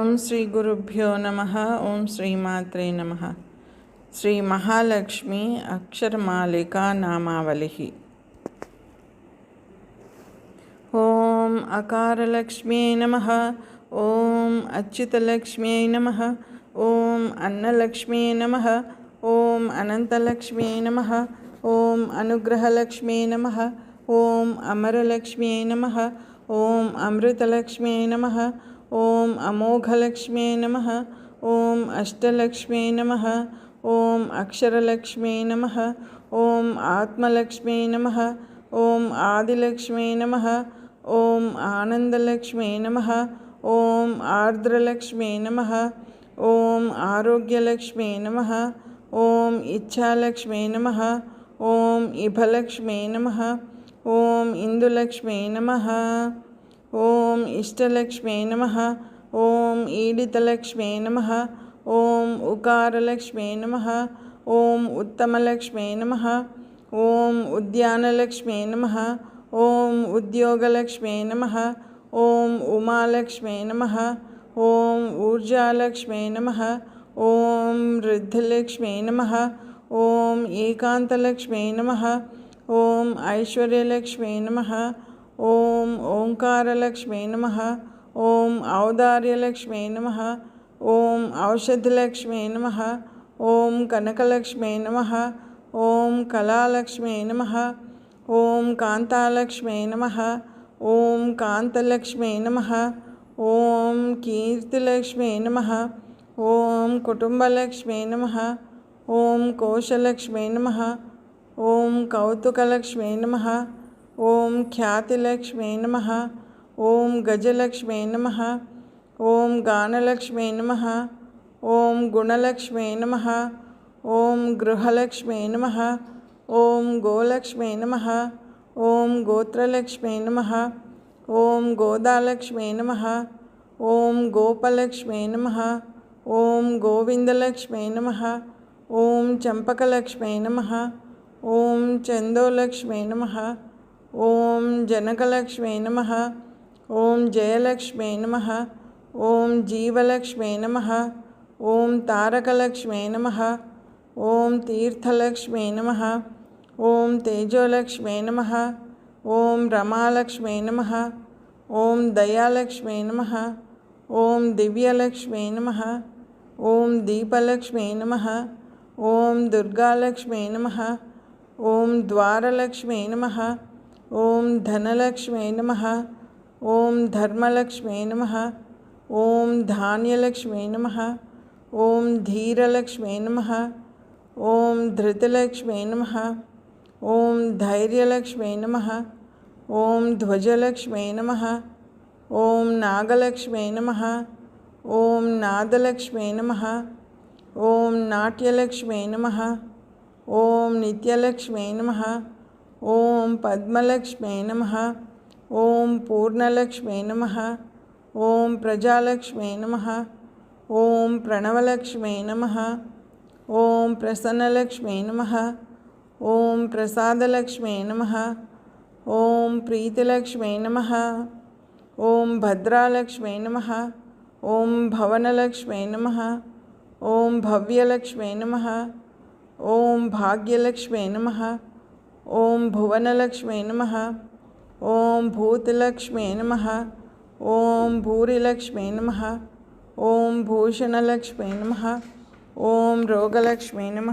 ఓం శ్రీ గురుభ్యో నమ ఓం శ్రీమాత్రే నమ శ్రీ మహాలక్ష్మి అక్షరమాలికా నామావళి ఓం అకారలక్ష్మ్యై నమ ఓం అచ్యుతలక్ష్మ్యై నమ ఓం అన్నలక్ష్మ్యై నమ ఓం అనంతలక్ష్మ్యై నమ ఓం అనుగ్రహలక్ష్మ్యై నమ ఓం అమరలక్ష్మ్యై నమ ఓం అమృతలక్ష్మ్యై నమ ఓం అమోఘలక్ష్మే నమ ఓం అష్టలక్ష్మే నమ ఓం అక్షరలక్ష్మే నమ ఓం ఆత్మలక్ష్మే నమ ఓం ఆదిలక్ష్మే నమ ఓం ఆనందలక్ష్మే నమ ఓం ఆర్ద్రలక్ష్మే నమ ఓం ఆరోగ్యలక్ష్మే నమ ఓం ఇచ్ఛాలక్ష్మ్యై నమ ఓం ఇభలక్ష్మే నమ ఓం ఇందులక్ష్మే నమ ఓం ఇష్టలక్ష్మే నమ ఓం ఈడితలక్ష్మే నమ ఓం ఉకారలక్ష్మే నమ ఓం ఉత్తమలక్ష్మే నమ ఓం ఉద్యానలక్ష్మే నమ ఓం ఉద్యోగలక్ష్మే నమ ఓం ఉమాలక్ష్మే నమ ఓం ఊర్జాలక్ష్మే నమ ఓం వృద్ధలక్ష్మే నమ ఓం ఏకాంతలక్ష్మే నమ ఓం ఐశ్వర్యలక్ష్మే నమ ओम ओंकार ॐ ओङ्कारलक्ष्म्यै नमः ॐ औदार्यलक्ष्म्यै नमः ॐ औषधिलक्ष्म्यै नमः ॐ कनकलक्ष्म्यै नमः ॐ कलालक्ष्म्यै नमः ॐ कान्तालक्ष्म्यै नमः ॐ कान्तलक्ष्म्यै नमः ॐ कीर्तिलक्ष्म्यै नमः ॐ कुटुम्बलक्ष्म्यै नमः ॐ कोशलक्ष्म्यै नमः ॐ कौतुकलक्ष्म्यै नमः ॐ ख्यातिलक्ष्म्यै नमः ॐ गजलक्ष्म्यै नमः ॐ गानलक्ष्म्यै नमः ॐ गुणलक्ष्म्यै नमः ॐ गृहलक्ष्म्यै नमः ॐ गोलक्ष्म्यै नमः ॐ गोत्रलक्ष्म्यै नमः ॐ गोदालक्ष्म्यै नमः ॐ गोपलक्ष्म्यै नमः ॐ गोविन्दलक्ष्म्यै नमः ॐ चम्पकलक्ष्म्यै नमः ॐ चन्दोलक्ष्म्यै नमः ॐ जनकलक्ष्म्यै नमः ॐ जयलक्ष्म्यै नमः ॐ जीवलक्ष्म्यै नमः ॐ तारकलक्ष्म्यै नमः ॐ तीर्थलक्ष्म्यै नमः ॐ तेजोलक्ष्म्यै नमः ॐ रमालक्ष्म्यै नमः ॐ दयालक्ष्म्यै नमः ॐ दिव्यलक्ष्म्यै नमः ॐ दीपलक्ष्म्यै नमः ॐ दुर्गालक्ष्म्यै नमः ॐ द्वारलक्ष्म्यै नम ओम धनलक्ष्म्यै नम ओं धर्मलक्ष्मी नम ओं धान्यलक्ष्मी नम ओं धीरलक्ष्म्यै नम ओं धृतलक्ष्मी नम ओं धैर्यलक्ष्म्यै नम ओं ध्वजलक्ष्म्यै नम ॐ नागलक्ष्मी नम ओं नादलक्ष्म्यै नम ओं नाट्यलक्ष्मी नम ओं नित्यलक्ष्म्यै नम ॐ पद्मलक्ष्म्यै नमः ॐ पूर्णलक्ष्म्यै नमः ॐ प्रजालक्ष्म्यै नमः ॐ प्रणवलक्ष्म्यै नमः ॐ प्रसन्नलक्ष्म्यै नमः ॐ प्रसादलक्ष्म्यै नमः ॐ प्रीतिलक्ष्म्यै नमः ॐ भद्रालक्ष्म्यै नमः ॐ भवनलक्ष्म्यै नमः ॐ भव्यलक्ष्म्यै नमः ॐ भाग्यलक्ष्म्यै नमः ओम भुवनलक्ष्मी नम। ॐ भूतलक्ष्मी नम। ॐ भूरिलक्ष्मी नम। ॐ भूषणलक्ष्मी नम। ॐ रोगलक्ष्मी नम।